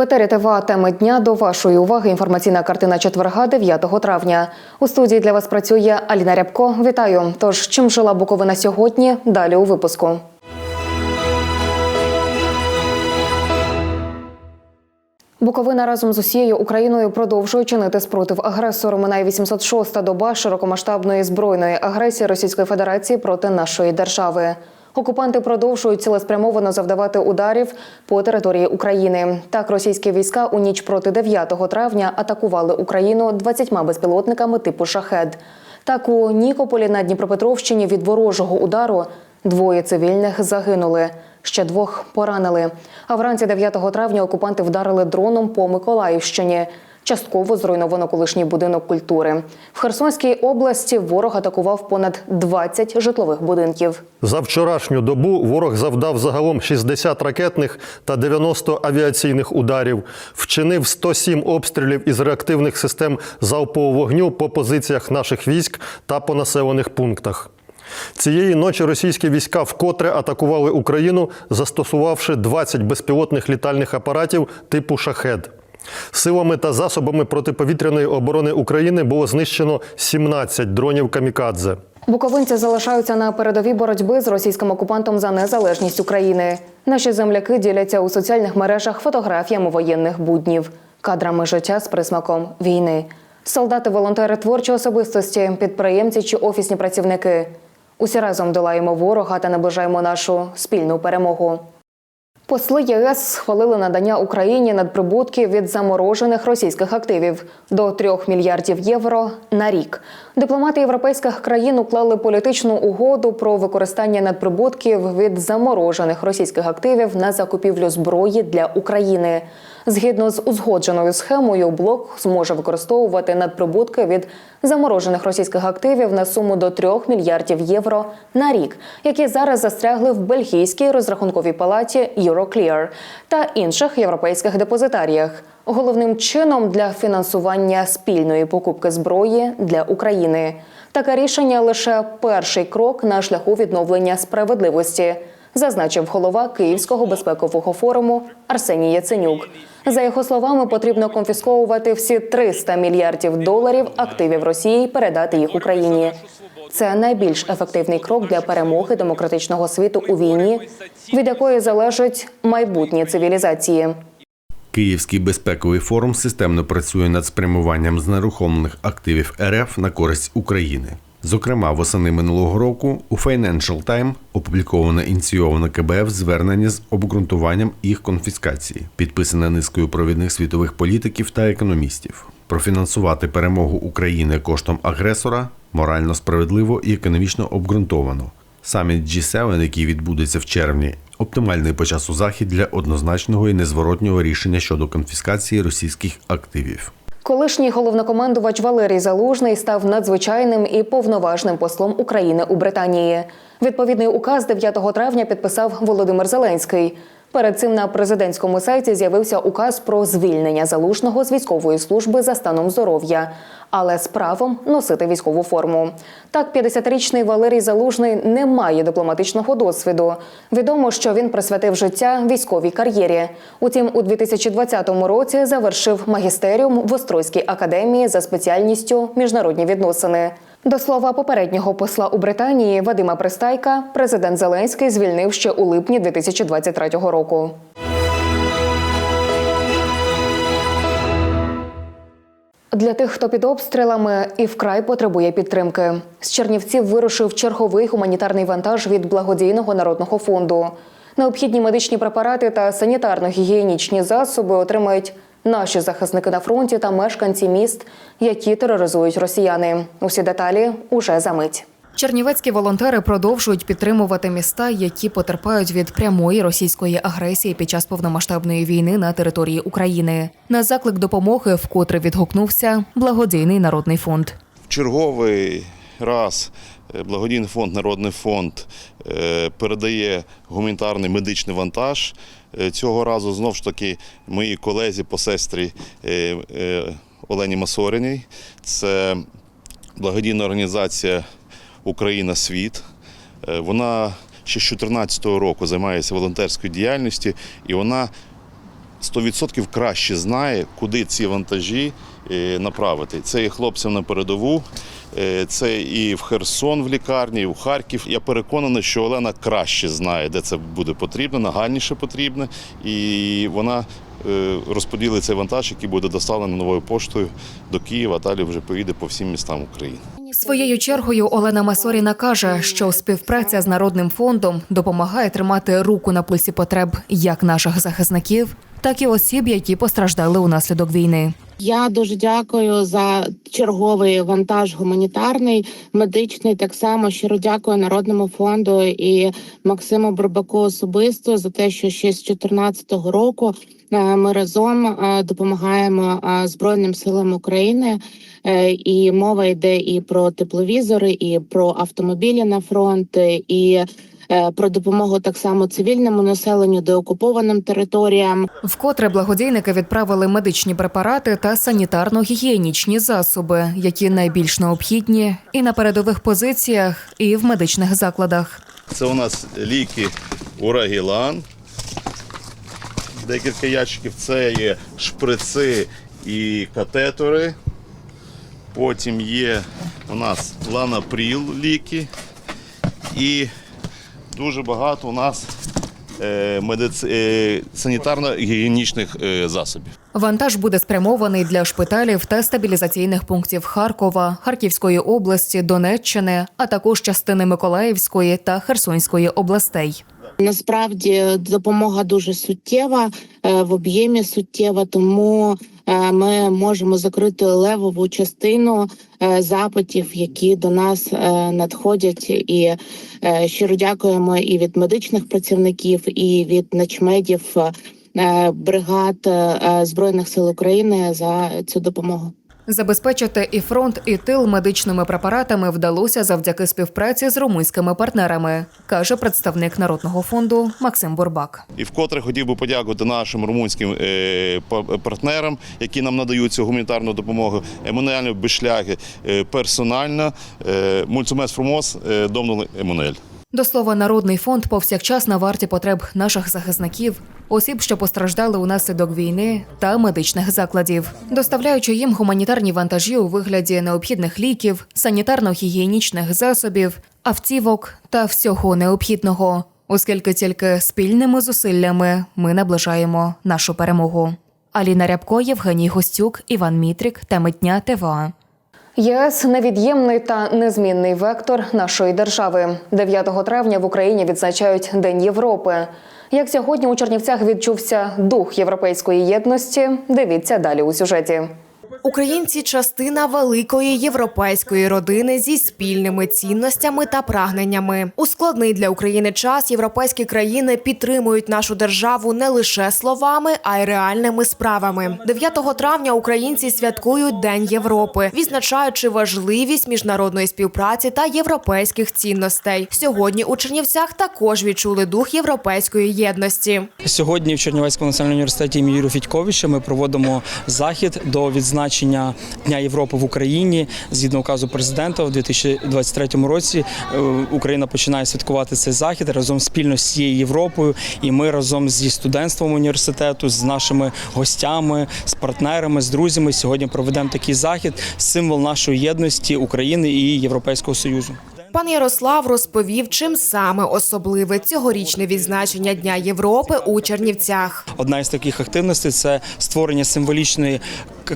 В етері ТВА теми дня до вашої уваги. Інформаційна картина четверга, 9 травня. У студії для вас працює Аліна Рябко. Вітаю. Тож чим жила Буковина сьогодні? Далі у випуску. Буковина разом з усією Україною продовжує чинити спротив агресору. Минає 806-та доба широкомасштабної збройної агресії Російської Федерації проти нашої держави. Окупанти продовжують цілеспрямовано завдавати ударів по території України. Так, російські війська у ніч проти 9 травня атакували Україну 20 безпілотниками типу шахед. Так у Нікополі на Дніпропетровщині від ворожого удару двоє цивільних загинули. Ще двох поранили. А вранці 9 травня окупанти вдарили дроном по Миколаївщині. Частково зруйновано колишній будинок культури. В Херсонській області ворог атакував понад 20 житлових будинків. За вчорашню добу ворог завдав загалом 60 ракетних та 90 авіаційних ударів, вчинив 107 обстрілів із реактивних систем залпового вогню по позиціях наших військ та по населених пунктах. Цієї ночі російські війська вкотре атакували Україну, застосувавши 20 безпілотних літальних апаратів типу шахед. Силами та засобами протиповітряної оборони України було знищено 17 дронів камікадзе. Буковинці залишаються на передовій боротьби з російським окупантом за незалежність України. Наші земляки діляться у соціальних мережах фотографіями воєнних буднів, кадрами життя з присмаком війни. Солдати, волонтери, творчі особистості, підприємці чи офісні працівники. Усі разом долаємо ворога та наближаємо нашу спільну перемогу. Посли ЄС схвалили надання Україні надприбутків від заморожених російських активів до 3 мільярдів євро на рік. Дипломати європейських країн уклали політичну угоду про використання надприбутків від заморожених російських активів на закупівлю зброї для України. Згідно з узгодженою схемою, блок зможе використовувати надприбутки від заморожених російських активів на суму до 3 мільярдів євро на рік, які зараз застрягли в бельгійській розрахунковій палаті Euroclear та інших європейських депозитаріях. Головним чином для фінансування спільної покупки зброї для України. Таке рішення лише перший крок на шляху відновлення справедливості зазначив голова Київського безпекового форуму Арсеній Яценюк. За його словами, потрібно конфісковувати всі 300 мільярдів доларів активів Росії і передати їх Україні. Це найбільш ефективний крок для перемоги демократичного світу у війні, від якої залежить майбутнє цивілізації. Київський безпековий форум системно працює над спрямуванням знерухомлених активів РФ на користь України. Зокрема, восени минулого року у Financial Times опубліковано ініційоване КБФ звернення з обґрунтуванням їх конфіскації, підписане низкою провідних світових політиків та економістів. Профінансувати перемогу України коштом агресора морально справедливо і економічно обґрунтовано. Саміт G7, який відбудеться в червні, оптимальний по часу захід для однозначного і незворотнього рішення щодо конфіскації російських активів. Колишній головнокомандувач Валерій Залужний став надзвичайним і повноважним послом України у Британії. Відповідний указ 9 травня підписав Володимир Зеленський. Перед цим на президентському сайті з'явився указ про звільнення залужного з військової служби за станом здоров'я, але з правом носити військову форму. Так, 50-річний Валерій Залужний не має дипломатичного досвіду. Відомо, що він присвятив життя військовій кар'єрі. Утім, у 2020 році завершив магістеріум в Острозькій академії за спеціальністю міжнародні відносини. До слова попереднього посла у Британії Вадима Пристайка президент Зеленський звільнив ще у липні 2023 року. Для тих, хто під обстрілами і вкрай потребує підтримки. З Чернівців вирушив черговий гуманітарний вантаж від благодійного народного фонду. Необхідні медичні препарати та санітарно-гігієнічні засоби отримають наші захисники на фронті та мешканці міст, які тероризують росіяни. Усі деталі уже за мить. Чернівецькі волонтери продовжують підтримувати міста, які потерпають від прямої російської агресії під час повномасштабної війни на території України. На заклик допомоги вкотре відгукнувся благодійний народний фонд. Черговий раз е, благодійний фонд Народний фонд е, передає гуманітарний медичний вантаж. Е, Цього разу знову ж таки моїй колезі по сестрі Олені Масориній. Це благодійна організація Україна Світ. Вона ще з 2014 року займається волонтерською діяльністю і вона 100% краще знає, куди ці вантажі направити. Це і хлопцям на передову, це і в Херсон в лікарні, і в Харків. Я переконаний, що Олена краще знає, де це буде потрібно, нагальніше потрібно, і вона е, розподілить цей вантаж, який буде доставлений новою поштою до Києва, далі вже поїде по всім містам України. Своєю чергою Олена Масоріна каже, що співпраця з народним фондом допомагає тримати руку на пульсі потреб як наших захисників, так і осіб, які постраждали унаслідок війни. Я дуже дякую за черговий вантаж гуманітарний, медичний. Так само щиро дякую Народному фонду і Максиму Бурбаку особисто за те, що ще з 2014 року е, ми разом е, допомагаємо е, Збройним силам України. І мова йде і про тепловізори, і про автомобілі на фронт, і про допомогу так само цивільному населенню, деокупованим територіям. Вкотре благодійники відправили медичні препарати та санітарно-гігієнічні засоби, які найбільш необхідні і на передових позиціях, і в медичних закладах. Це у нас ліки Урагілан. Декілька ящиків. Це є шприци і катетори. Потім є у нас ланапріл ліки. І дуже багато у нас е, медиц... е, санітарно-гігієнічних е, засобів. Вантаж буде спрямований для шпиталів та стабілізаційних пунктів Харкова, Харківської області, Донеччини, а також частини Миколаївської та Херсонської областей. Насправді допомога дуже суттєва в об'ємі суттєва, тому ми можемо закрити левову частину е, запитів, які до нас е, надходять. І е, щиро дякуємо і від медичних працівників, і від начмедів е, бригад е, збройних сил України за цю допомогу. Забезпечити і фронт, і тил медичними препаратами вдалося завдяки співпраці з румунськими партнерами, каже представник народного фонду Максим Бурбак. І вкотре хотів би подякувати нашим румунським е, партнерам, які нам надають цю гуманітарну допомогу. Еммануелю Бешляги е, персонально, е, Мультимес Фрумос, е, Домнул Еммануель. До слова, народний фонд повсякчас на варті потреб наших захисників, осіб, що постраждали унаслідок війни та медичних закладів, доставляючи їм гуманітарні вантажі у вигляді необхідних ліків, санітарно-гігієнічних засобів, автівок та всього необхідного, оскільки тільки спільними зусиллями ми наближаємо нашу перемогу. Аліна Рябко, Євгеній Гостюк, Іван Мітрік, теми дня ТВА. ЄС невід'ємний та незмінний вектор нашої держави. 9 травня в Україні відзначають День Європи. Як сьогодні у Чернівцях відчувся дух європейської єдності, дивіться далі у сюжеті. Українці частина великої європейської родини зі спільними цінностями та прагненнями. У складний для України час європейські країни підтримують нашу державу не лише словами, а й реальними справами. 9 травня українці святкують День Європи, відзначаючи важливість міжнародної співпраці та європейських цінностей. Сьогодні у Чернівцях також відчули дух європейської єдності. Сьогодні в Чернівецькому національному університеті імені Юрія Федьковича ми проводимо захід до відзначення Дня Європи в Україні. Згідно указу президента, у 2023 році е, Україна починає святкувати цей захід разом спільно з цією Європою. І ми разом зі студентством університету, з нашими гостями, з партнерами, з друзями сьогодні проведемо такий захід, символ нашої єдності України і Європейського Союзу. Пан Ярослав розповів, чим саме особливе цьогорічне відзначення Дня Європи у Чернівцях. Одна із таких активностей це створення символічної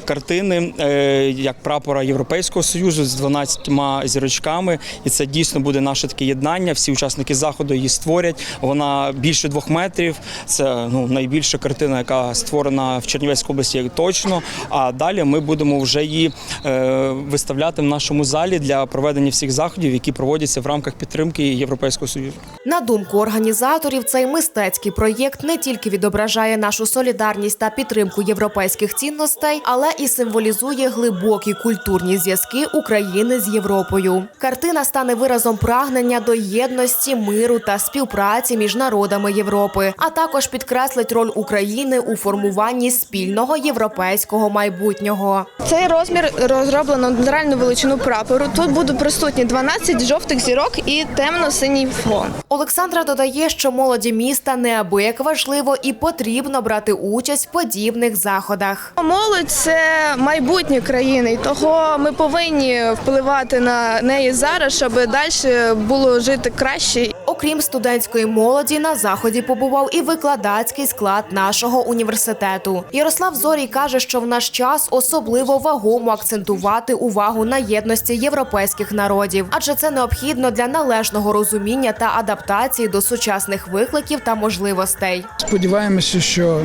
картини е, як прапора Європейського союзу з 12 зірочками. І це дійсно буде наше таке єднання. Всі учасники заходу її створять. Вона більше двох метрів. Це ну найбільша картина, яка створена в Чернівецькій області точно. А далі ми будемо вже її е, виставляти в нашому залі для проведення всіх заходів, які проводяться в рамках підтримки Європейського союзу. На думку організаторів, цей мистецький проєкт не тільки відображає нашу солідарність та підтримку європейських цінностей, але і символізує глибокі культурні зв'язки України з Європою. Картина стане виразом прагнення до єдності, миру та співпраці між народами Європи, а також підкреслить роль України у формуванні спільного європейського майбутнього. Цей розмір розроблено на реальну величину прапору. Тут будуть присутні 12 жовтих зірок і темно-синій фон. Олександра додає, що молоді міста неабияк важливо і потрібно брати участь в подібних заходах. Молодь це майбутнє країни, і того ми повинні впливати на неї зараз, щоб далі було жити краще. Окрім студентської молоді, на заході побував і викладацький склад нашого університету. Ярослав Зорій каже, що в наш час особливо вагомо акцентувати увагу на єдності європейських народів, адже це необхідно для належного розуміння та адаптації до сучасних викликів та можливостей. Сподіваємося, що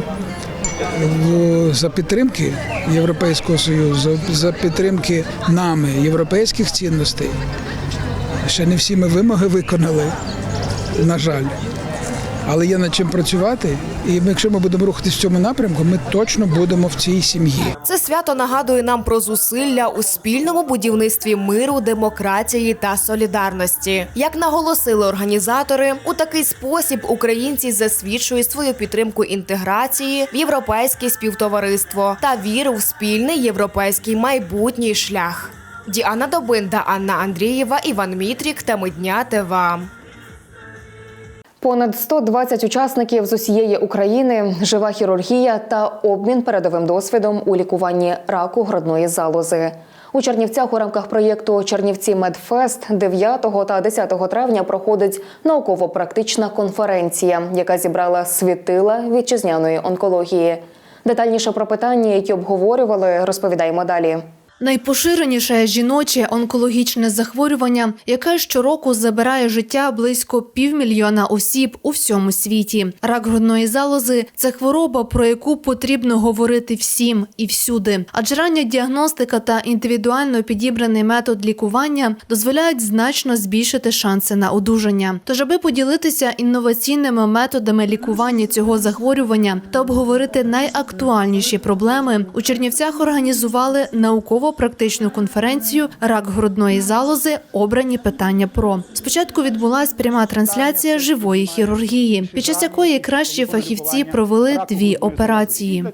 за підтримки Європейського Союзу, за підтримки нами європейських цінностей, ще не всі ми вимоги виконали, на жаль. Але є над чим працювати, і ми, якщо ми будемо рухатись в цьому напрямку, ми точно будемо в цій сім'ї. Це свято нагадує нам про зусилля у спільному будівництві миру, демократії та солідарності. Як наголосили організатори, у такий спосіб українці засвідчують свою підтримку інтеграції в європейське співтовариство та віру в спільний європейський майбутній шлях. Діана Добинда, Анна Андрієва, Іван Мітрік. Теми дня ТВА. Понад 120 учасників з усієї України, жива хірургія та обмін передовим досвідом у лікуванні раку грудної залози. У Чернівцях у рамках проєкту Чернівці Медфест 9 та 10 травня проходить науково-практична конференція, яка зібрала світила вітчизняної онкології. Детальніше про питання, які обговорювали, розповідаємо далі. Найпоширеніше жіноче онкологічне захворювання, яке щороку забирає життя близько півмільйона осіб у всьому світі. Рак грудної залози це хвороба, про яку потрібно говорити всім і всюди. Адже рання діагностика та індивідуально підібраний метод лікування дозволяють значно збільшити шанси на одужання. Тож, аби поділитися інноваційними методами лікування цього захворювання та обговорити найактуальніші проблеми, у Чернівцях організували науково практичну конференцію Рак грудної залози. Обрані питання про спочатку відбулася пряма трансляція живої хірургії, під час якої кращі фахівці провели дві операції.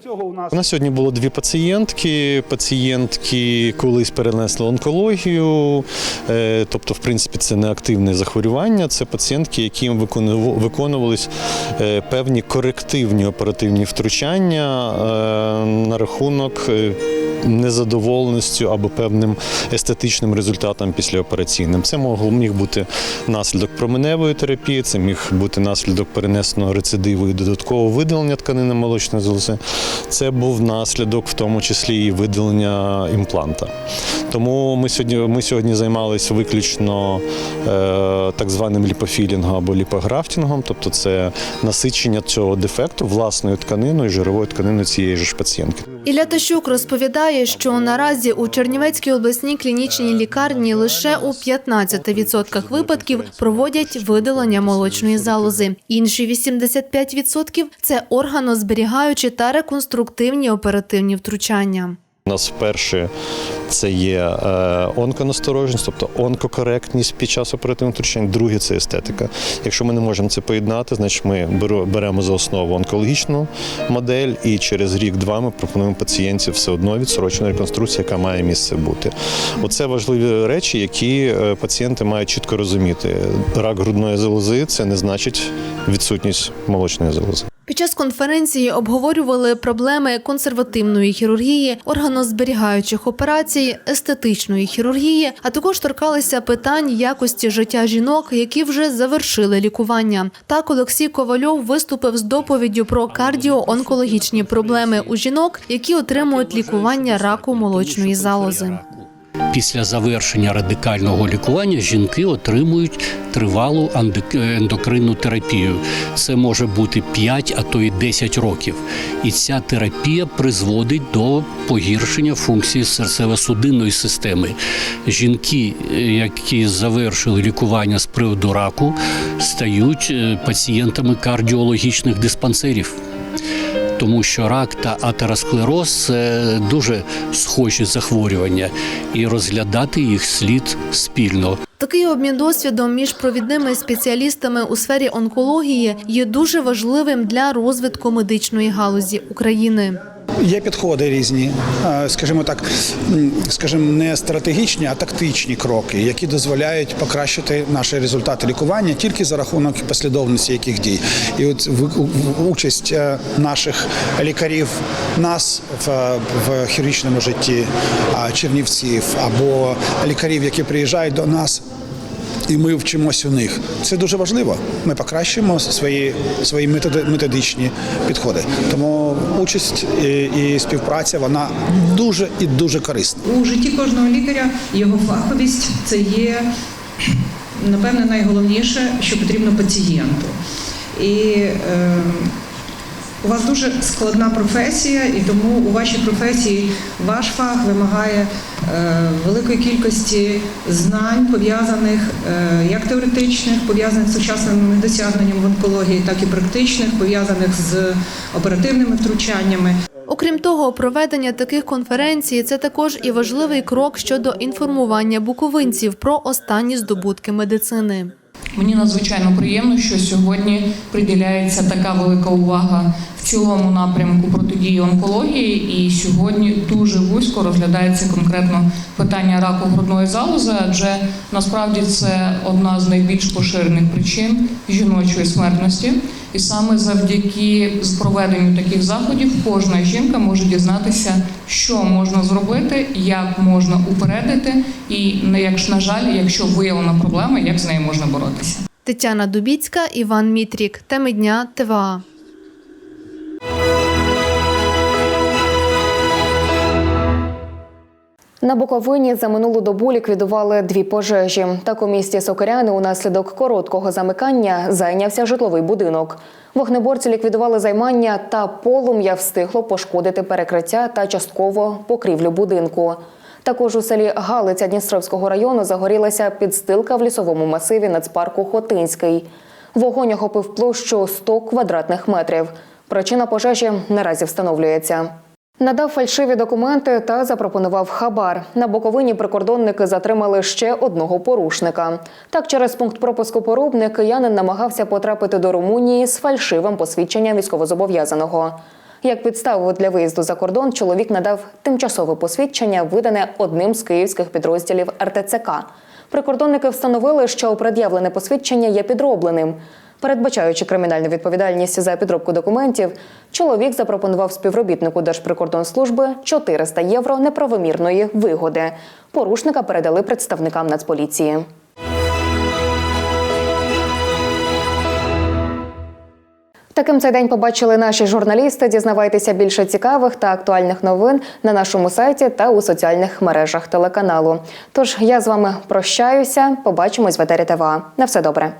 У нас сьогодні було дві пацієнтки. Пацієнтки колись перенесли онкологію, е, тобто, в принципі, це не активне захворювання. Це пацієнтки, яким виконували- виконувались е, певні корективні оперативні втручання е, на рахунок. Незадоволеністю або певним естетичним результатом післяопераційним. Це могло міг бути наслідок променевої терапії, це міг бути наслідок перенесеного рецидиву і додаткового видалення тканини молочної залози. Це був наслідок, в тому числі і видалення імпланта. Тому ми сьогодні, ми сьогодні займалися виключно е, так званим ліпофілінгом або ліпографтінгом, тобто це насичення цього дефекту власною тканиною, жировою тканиною цієї ж пацієнтки. Ілля Тащук розповідає, що наразі у Чернівецькій обласній клінічній лікарні лише у 15% випадків проводять видалення молочної залози. Інші 85% – це органозберігаючі та реконструктивні оперативні втручання. У нас вперше це є е, онконасторожність, тобто онкокоректність під час оперативних втручань. Друге це естетика. Якщо ми не можемо це поєднати, значить ми беремо за основу онкологічну модель, і через рік-два ми пропонуємо пацієнтів все одно відсрочену реконструкцію, яка має місце бути. Оце важливі речі, які е, пацієнти мають чітко розуміти. Рак грудної залози це не значить відсутність молочної залози. Під час конференції обговорювали проблеми консервативної хірургії, органозберігаючих операцій, естетичної хірургії, а також торкалися питань якості життя жінок, які вже завершили лікування. Так Олексій Ковальов виступив з доповіддю про кардіоонкологічні проблеми у жінок, які отримують лікування раку молочної залози. Після завершення радикального лікування жінки отримують тривалу ендокринну терапію. Це може бути 5, а то й 10 років. І ця терапія призводить до погіршення функції серцево-судинної системи. Жінки, е, які завершили лікування з приводу раку, стають е, пацієнтами кардіологічних диспансерів тому що рак та атеросклероз це дуже схожі захворювання, і розглядати їх слід спільно. Такий обмін досвідом між провідними спеціалістами у сфері онкології є дуже важливим для розвитку медичної галузі України. Є підходи різні, скажімо так, скажімо, не стратегічні, а тактичні кроки, які дозволяють покращити наші результати лікування тільки за рахунок послідовності яких дій. І от участь е, наших лікарів, нас в, в хірургічному житті чернівців або лікарів, які приїжджають до нас. І ми вчимося у них. Це дуже важливо. Ми покращуємо свої, свої методичні підходи. Тому участь і, і співпраця вона дуже і дуже корисна. У житті кожного лікаря його фаховість це є напевне найголовніше, що потрібно пацієнту. І е, у вас дуже складна професія, і тому у вашій професії ваш фах вимагає е, великої кількості знань, пов'язаних е, як теоретичних, пов'язаних з сучасними досягненнями в онкології, так і практичних, пов'язаних з оперативними втручаннями. Окрім того, проведення таких конференцій це також і важливий крок щодо інформування буковинців про останні здобутки медицини. Мені надзвичайно приємно, що сьогодні приділяється така велика увага в цілому напрямку протидії онкології, і сьогодні дуже вузько розглядається конкретно питання раку грудної залози, адже насправді це одна з найбільш поширених причин жіночої смертності. І саме завдяки проведенню таких заходів кожна жінка може дізнатися, що можна зробити, як можна упередити, і не як на жаль, якщо виявлена проблема, як з нею можна боротися. Тетяна Дубіцька, Іван Мітрік. Теми дня ТВА. На Буковині за минулу добу ліквідували дві пожежі. Так у місті Сокиряни унаслідок короткого замикання зайнявся житловий будинок. Вогнеборці ліквідували займання та полум'я встигло пошкодити перекриття та частково покрівлю будинку. Також у селі Галиця Дністровського району загорілася підстилка в лісовому масиві нацпарку Хотинський. Вогонь охопив площу 100 квадратних метрів. Причина пожежі наразі встановлюється. Надав фальшиві документи та запропонував хабар. На Буковині прикордонники затримали ще одного порушника. Так, через пункт пропуску порубник киянин намагався потрапити до Румунії з фальшивим посвідченням військовозобов'язаного. Як підставу для виїзду за кордон, чоловік надав тимчасове посвідчення, видане одним з київських підрозділів РТЦК. Прикордонники встановили, що пред'явлене посвідчення є підробленим. Передбачаючи кримінальну відповідальність за підробку документів, чоловік запропонував співробітнику Держприкордонслужби 400 євро неправомірної вигоди. Порушника передали представникам Нацполіції. Таким цей день побачили наші журналісти. Дізнавайтеся більше цікавих та актуальних новин на нашому сайті та у соціальних мережах телеканалу. Тож я з вами прощаюся. Побачимось в етері ТВА. На все добре.